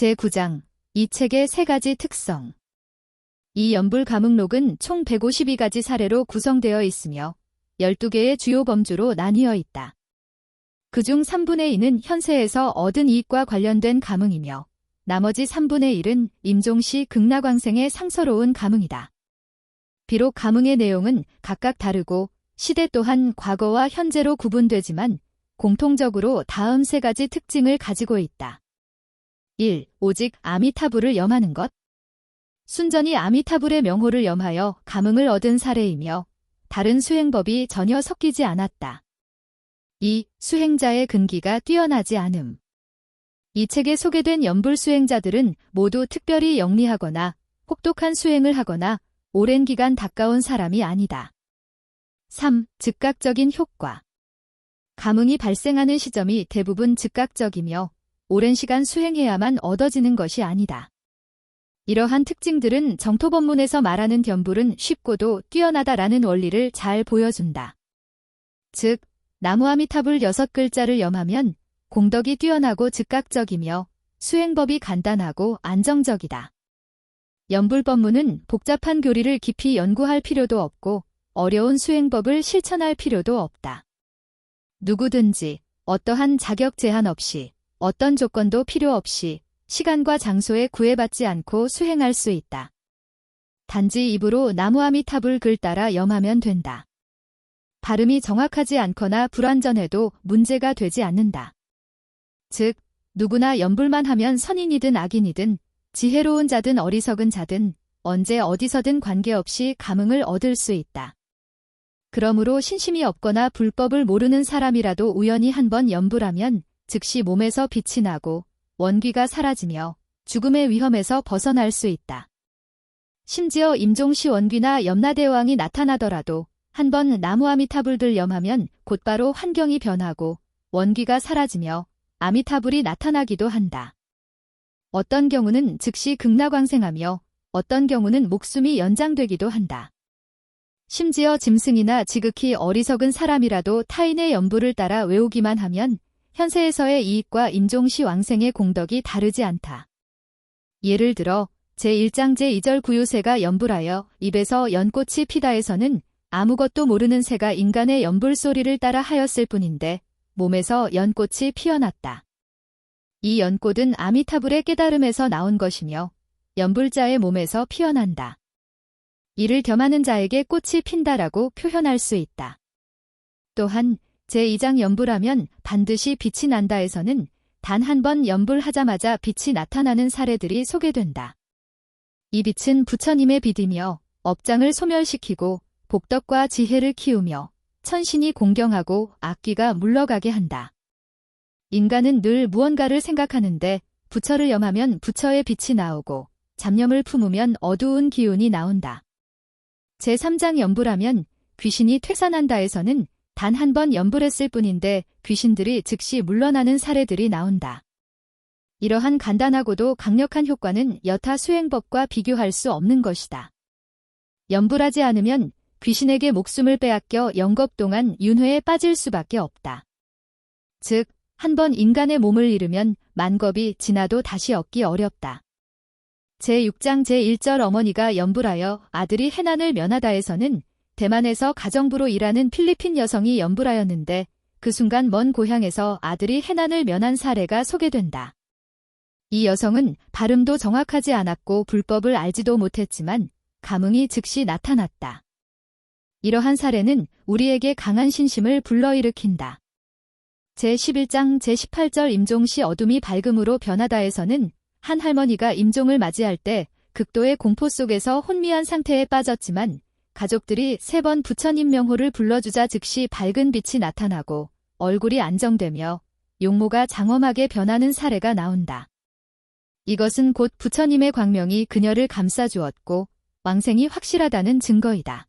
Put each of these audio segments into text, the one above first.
제9장 이 책의 세 가지 특성 이 연불 가목록은 총 152가지 사례로 구성되어 있으며 12개의 주요 범주로 나뉘어 있다. 그중 3분의 2는 현세에서 얻은 이익과 관련된 감흥이며 나머지 3분의 1은 임종시 극락왕생의 상서로운 감흥이다. 비록 감흥의 내용은 각각 다르고 시대 또한 과거와 현재로 구분되지만 공통적으로 다음 세 가지 특징을 가지고 있다. 1. 오직 아미타불을 염하는 것. 순전히 아미타불의 명호를 염하여 감흥을 얻은 사례이며 다른 수행법이 전혀 섞이지 않았다. 2. 수행자의 근기가 뛰어나지 않음. 이 책에 소개된 연불 수행자들은 모두 특별히 영리하거나 혹독한 수행을 하거나 오랜 기간 가까운 사람이 아니다. 3. 즉각적인 효과. 감흥이 발생하는 시점이 대부분 즉각적이며 오랜 시간 수행해야만 얻어지는 것이 아니다. 이러한 특징들은 정토법문에서 말하는 견불은 쉽고도 뛰어나다라는 원리를 잘 보여준다. 즉, 나무아미탑을 여섯 글자를 염하면 공덕이 뛰어나고 즉각적이며 수행법이 간단하고 안정적이다. 연불법문은 복잡한 교리를 깊이 연구할 필요도 없고 어려운 수행법을 실천할 필요도 없다. 누구든지 어떠한 자격 제한 없이 어떤 조건도 필요 없이 시간과 장소에 구애받지 않고 수행할 수 있다. 단지 입으로 나무아미탑을 글 따라 염하면 된다. 발음이 정확하지 않거나 불완전해도 문제가 되지 않는다. 즉, 누구나 연불만 하면 선인이든 악인이든 지혜로운 자든 어리석은 자든 언제 어디서든 관계없이 감흥을 얻을 수 있다. 그러므로 신심이 없거나 불법을 모르는 사람이라도 우연히 한번 연불하면 즉시 몸에서 빛이 나고 원귀가 사라지며 죽음의 위험에서 벗어날 수 있다. 심지어 임종시 원귀나 염라대왕이 나타나더라도 한 번 나무 아미타불들 염하면 곧바로 환경이 변하고 원귀가 사라지며 아미타불이 나타나기도 한다. 어떤 경우는 즉시 극락왕생하며 어떤 경우는 목숨이 연장되기도 한다. 심지어 짐승이나 지극히 어리석은 사람이라도 타인의 연부를 따라 외우기만 하면 현세에서의 이익과 임종시 왕생의 공덕이 다르지 않다. 예를 들어 제1장 제 2절 구유새가 연불하여 입에서 연꽃이 피다에서는 아무것도 모르는 새가 인간의 연불 소리를 따라 하였을 뿐인데 몸에서 연꽃이 피어났다. 이 연꽃은 아미타불의 깨달음에서 나온 것이며 연불자의 몸에서 피어난다. 이를 겸하는 자에게 꽃이 핀다라고 표현할 수 있다. 또한 제2장 연불하면 반드시 빛이 난다에서는 단 한 번 연불하자마자 빛이 나타나는 사례들이 소개된다. 이 빛은 부처님의 빛이며 업장을 소멸시키고 복덕과 지혜를 키우며 천신이 공경하고 악귀가 물러가게 한다. 인간은 늘 무언가를 생각하는데 부처를 염하면 부처의 빛이 나오고 잡념을 품으면 어두운 기운이 나온다. 제3장 연불하면 귀신이 퇴산한다에서는 단 한번 연불했을 뿐인데 귀신들이 즉시 물러나는 사례들이 나온다. 이러한 간단하고도 강력한 효과는 여타 수행법과 비교할 수 없는 것이다. 연불하지 않으면 귀신에게 목숨을 빼앗겨 영겁 동안 윤회에 빠질 수밖에 없다. 즉, 한 번 인간의 몸을 잃으면 만겁이 지나도 다시 얻기 어렵다. 제6장 제1절 어머니가 연불하여 아들이 해난을 면하다에서는 대만에서 가정부로 일하는 필리핀 여성이 연불하였는데 그 순간 먼 고향에서 아들이 해난을 면한 사례가 소개된다. 이 여성은 발음도 정확하지 않았고 불법을 알지도 못했지만 감흥이 즉시 나타났다. 이러한 사례는 우리에게 강한 신심을 불러일으킨다. 제11장 제18절 임종 시 어둠이 밝음으로 변하다에서는 한 할머니가 임종을 맞이할 때 극도의 공포 속에서 혼미한 상태에 빠졌지만 가족들이 세 번 부처님 명호를 불러주자 즉시 밝은 빛이 나타나고 얼굴이 안정되며 용모가 장엄하게 변하는 사례가 나온다. 이것은 곧 부처님의 광명이 그녀를 감싸주었고 왕생이 확실하다는 증거이다.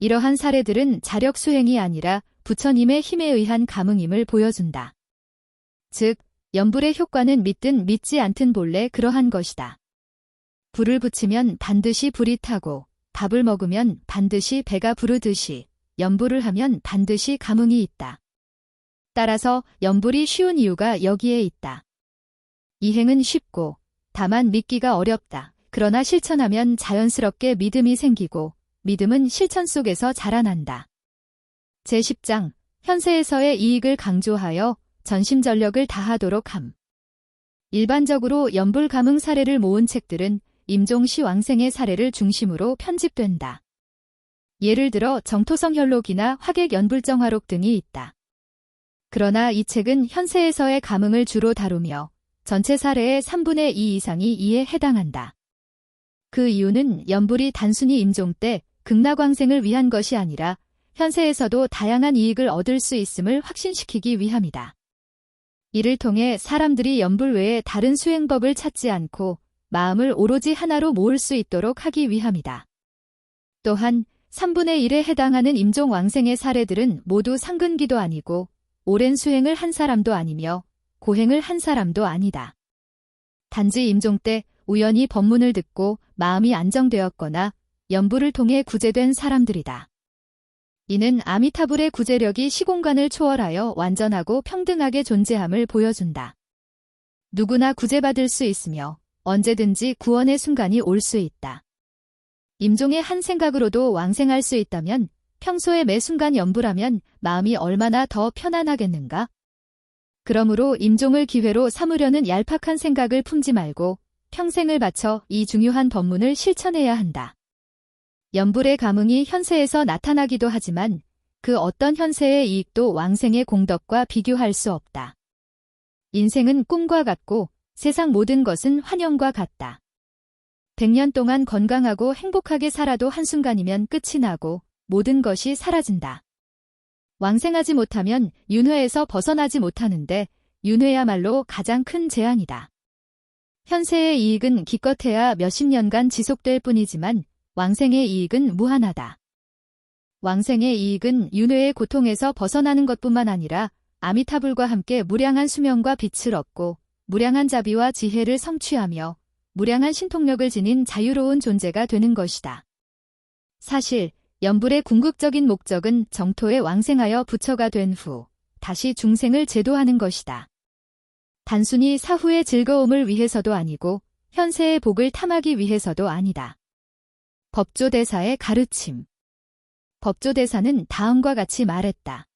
이러한 사례들은 자력 수행이 아니라 부처님의 힘에 의한 감흥임을 보여준다. 즉, 연불의 효과는 믿든 믿지 않든 본래 그러한 것이다. 불을 붙이면 반드시 불이 타고 밥을 먹으면 반드시 배가 부르듯이 연불을 하면 반드시 감흥이 있다. 따라서 연불이 쉬운 이유가 여기에 있다. 이행은 쉽고 다만 믿기가 어렵다. 그러나 실천하면 자연스럽게 믿음이 생기고 믿음은 실천 속에서 자라난다. 제10장 현세에서의 이익을 강조하여 전심전력을 다하도록 함. 일반적으로 연불 감흥 사례를 모은 책들은 임종시 왕생의 사례를 중심으로 편집된다. 예를 들어 정토성 현록이나 화객 연불정 화록 등이 있다. 그러나 이 책은 현세에서의 감흥을 주로 다루며 전체 사례의 3분의 2 이상이 이에 해당한다. 그 이유는 연불이 단순히 임종 때 극락왕생을 위한 것이 아니라 현세에서도 다양한 이익을 얻을 수 있음을 확신시키기 위함이다. 이를 통해 사람들이 연불 외에 다른 수행법을 찾지 않고 마음을 오로지 하나로 모을 수 있도록 하기 위함이다. 또한 3분의 1에 해당하는 임종 왕생의 사례들은 모두 상근기도 아니고 오랜 수행을 한 사람도 아니며 고행을 한 사람도 아니다. 단지 임종 때 우연히 법문을 듣고 마음이 안정되었거나 연부를 통해 구제된 사람들이다. 이는 아미타불의 구제력이 시공간을 초월하여 완전하고 평등하게 존재함을 보여준다. 누구나 구제받을 수 있으며 언제든지 구원의 순간이 올 수 있다. 임종의 한 생각으로도 왕생할 수 있다면 평소에 매 순간 연불하면 마음이 얼마나 더 편안하겠는가? 그러므로 임종을 기회로 삼으려는 얄팍한 생각을 품지 말고 평생을 바쳐 이 중요한 법문을 실천해야 한다. 연불의 감흥이 현세에서 나타나기도 하지만 그 어떤 현세의 이익도 왕생의 공덕과 비교할 수 없다. 인생은 꿈과 같고 세상 모든 것은 환영과 같다. 100년 동안 건강하고 행복하게 살아도 한순간이면 끝이 나고 모든 것이 사라진다. 왕생하지 못하면 윤회에서 벗어나지 못하는데 윤회야말로 가장 큰 재앙이다. 현세의 이익은 기껏해야 몇십 년간 지속될 뿐이지만 왕생의 이익은 무한하다. 왕생의 이익은 윤회의 고통에서 벗어나는 것뿐만 아니라 아미타불과 함께 무량한 수명과 빛을 얻고 무량한 자비와 지혜를 성취하며 무량한 신통력을 지닌 자유로운 존재가 되는 것이다. 사실 연불의 궁극적인 목적은 정토에 왕생하여 부처가 된 후 다시 중생을 제도하는 것이다. 단순히 사후의 즐거움을 위해서도 아니고 현세의 복을 탐하기 위해서도 아니다. 법조대사의 가르침. 법조대사는 다음과 같이 말했다.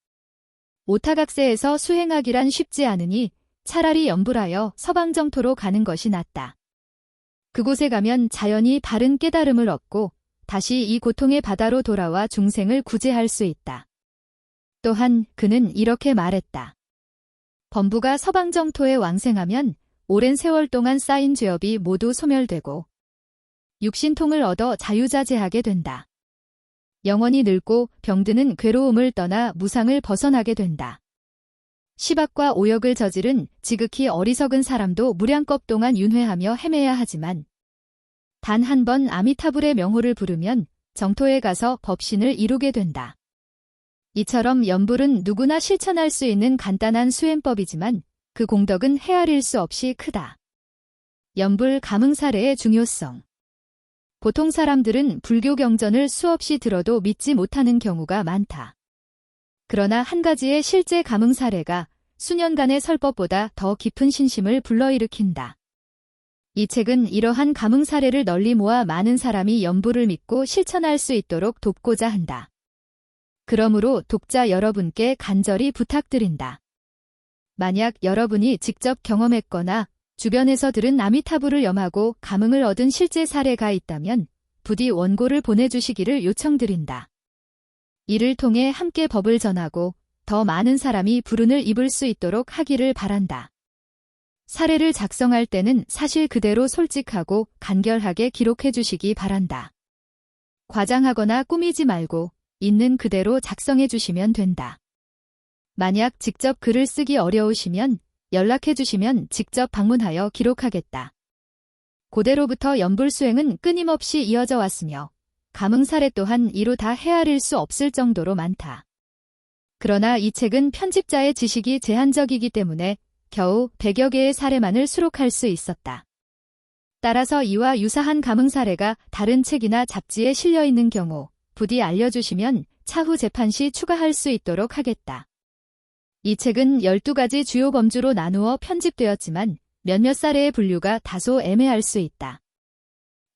오타각세에서 수행하기란 쉽지 않으니 차라리 연불하여 서방정토로 가는 것이 낫다. 그곳에 가면 자연히 바른 깨달음을 얻고 다시 이 고통의 바다로 돌아와 중생을 구제할 수 있다. 또한 그는 이렇게 말했다. 범부가 서방정토에 왕생하면 오랜 세월 동안 쌓인 죄업이 모두 소멸되고 육신통을 얻어 자유자재하게 된다. 영원히 늙고 병드는 괴로움을 떠나 무상을 벗어나게 된다. 시박과 오역을 저지른 지극히 어리석은 사람도 무량겁 동안 윤회하며 헤매야 하지만 단 한 번 아미타불의 명호를 부르면 정토에 가서 법신을 이루게 된다. 이처럼 연불은 누구나 실천할 수 있는 간단한 수행법이지만 그 공덕은 헤아릴 수 없이 크다. 연불 감흥 사례의 중요성 보통 사람들은 불교 경전을 수없이 들어도 믿지 못하는 경우가 많다. 그러나 한 가지의 실제 감흥 사례가 수년간의 설법보다 더 깊은 신심을 불러일으킨다. 이 책은 이러한 감흥 사례를 널리 모아 많은 사람이 연부를 믿고 실천할 수 있도록 돕고자 한다. 그러므로 독자 여러분께 간절히 부탁드린다. 만약 여러분이 직접 경험했거나 주변에서 들은 아미타불을 염하고 감흥을 얻은 실제 사례가 있다면 부디 원고를 보내주시기를 요청드린다. 이를 통해 함께 법을 전하고 더 많은 사람이 불운을 입을 수 있도록 하기를 바란다. 사례를 작성할 때는 사실 그대로 솔직하고 간결하게 기록해 주시기 바란다. 과장하거나 꾸미지 말고 있는 그대로 작성해 주시면 된다. 만약 직접 글을 쓰기 어려우시면 연락해 주시면 직접 방문하여 기록하겠다. 고대로부터 연불 수행은 끊임없이 이어져 왔으며 감흥 사례 또한 이루 다 헤아릴 수 없을 정도로 많다. 그러나 이 책은 편집자의 지식이 제한적이기 때문에 겨우 100여 개의 사례만을 수록할 수 있었다. 따라서 이와 유사한 감흥 사례가 다른 책이나 잡지에 실려 있는 경우 부디 알려주시면 차후 재판 시 추가할 수 있도록 하겠다. 이 책은 12가지 주요 범주로 나누어 편집되었지만 몇몇 사례의 분류가 다소 애매할 수 있다.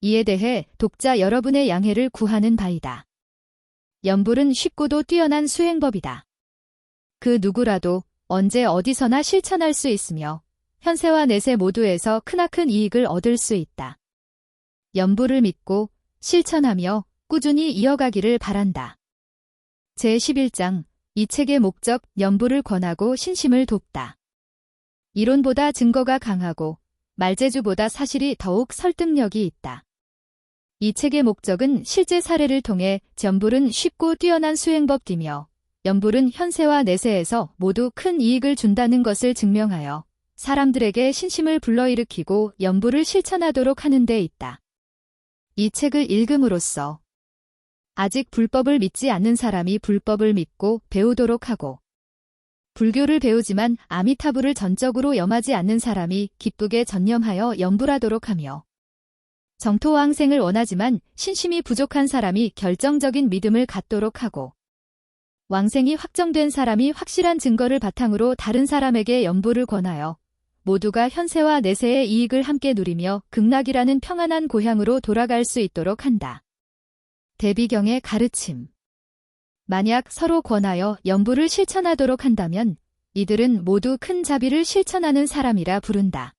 이에 대해 독자 여러분의 양해를 구하는 바이다. 연불은 쉽고도 뛰어난 수행법이다. 그 누구라도 언제 어디서나 실천할 수 있으며 현세와 내세 모두에서 크나큰 이익을 얻을 수 있다. 연불을 믿고 실천하며 꾸준히 이어가기를 바란다. 제11장 이 책의 목적 연불을 권하고 신심을 돕다. 이론보다 증거가 강하고 말재주보다 사실이 더욱 설득력이 있다. 이 책의 목적은 실제 사례를 통해 전불은 쉽고 뛰어난 수행법이며 연불은 현세와 내세에서 모두 큰 이익을 준다는 것을 증명하여 사람들에게 신심을 불러일으키고 연불을 실천하도록 하는 데 있다. 이 책을 읽음으로써 아직 불법을 믿지 않는 사람이 불법을 믿고 배우도록 하고 불교를 배우지만 아미타불을 전적으로 염하지 않는 사람이 기쁘게 전념하여 연불하도록 하며 정토왕생을 원하지만 신심이 부족한 사람이 결정적인 믿음을 갖도록 하고 왕생이 확정된 사람이 확실한 증거를 바탕으로 다른 사람에게 연부를 권하여 모두가 현세와 내세의 이익을 함께 누리며 극락이라는 평안한 고향으로 돌아갈 수 있도록 한다. 대비경의 가르침 만약 서로 권하여 연부를 실천하도록 한다면 이들은 모두 큰 자비를 실천하는 사람이라 부른다.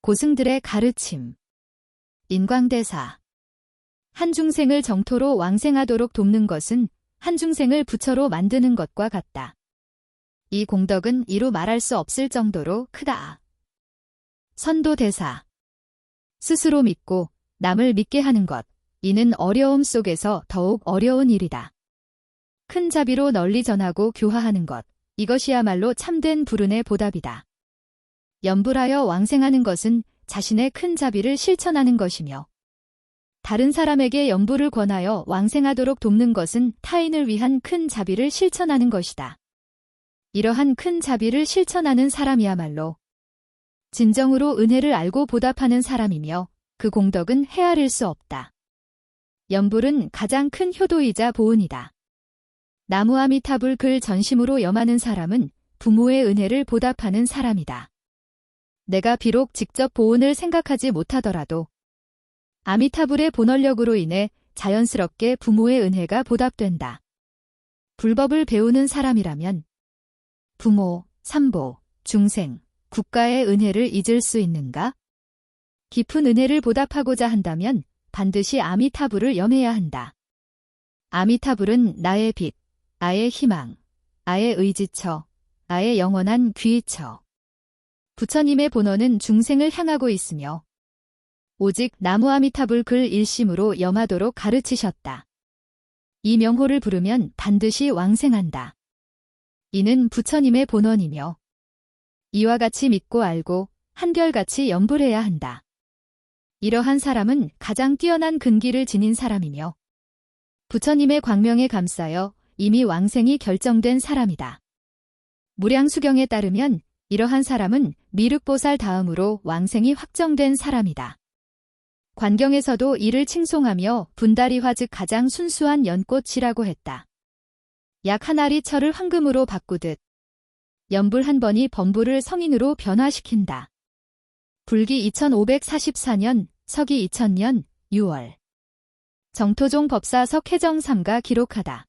고승들의 가르침 인광대사 한 중생을 정토로 왕생하도록 돕는 것은 한 중생을 부처로 만드는 것과 같다. 이 공덕은 이루 말할 수 없을 정도로 크다. 선도대사 스스로 믿고 남을 믿게 하는 것, 이는 어려움 속에서 더욱 어려운 일이다. 큰 자비로 널리 전하고 교화하는 것, 이것이야말로 참된 불운의 보답이다. 연불하여 왕생하는 것은 자신의 큰 자비를 실천하는 것이며 다른 사람에게 연부를 권하여 왕생하도록 돕는 것은 타인을 위한 큰 자비를 실천하는 것이다. 이러한 큰 자비를 실천하는 사람이야말로 진정으로 은혜를 알고 보답하는 사람이며 그 공덕은 헤아릴 수 없다. 연불은 가장 큰 효도이자 보은이다. 나무아미타불 글 전심으로 염하는 사람은 부모의 은혜를 보답하는 사람이다. 내가 비록 직접 보온을 생각하지 못하더라도 아미타불의 본원력으로 인해 자연스럽게 부모의 은혜가 보답된다. 불법을 배우는 사람이라면 부모, 삼보, 중생, 국가의 은혜를 잊을 수 있는가? 깊은 은혜를 보답하고자 한다면 반드시 아미타불을 염해야 한다. 아미타불은 나의 빛, 나의 희망, 나의 의지처, 나의 영원한 귀처. 부처님의 본원은 중생을 향하고 있으며 오직 나무 아미타불 글 일심으로 염하도록 가르치셨다. 이 명호를 부르면 반드시 왕생한다. 이는 부처님의 본원이며 이와 같이 믿고 알고 한결같이 염불해야 한다. 이러한 사람은 가장 뛰어난 근기를 지닌 사람이며 부처님의 광명에 감싸여 이미 왕생이 결정된 사람이다. 무량수경에 따르면 이러한 사람은 미륵보살 다음으로 왕생이 확정된 사람이다. 관경에서도 이를 칭송하며 분다리화 즉 가장 순수한 연꽃이라고 했다. 약 한 알이 철을 황금으로 바꾸듯 연불 한 번이 범부를 성인으로 변화시킨다. 불기 2544년, 서기 2000년 6월 정토종 법사 석혜정 삼가 기록하다.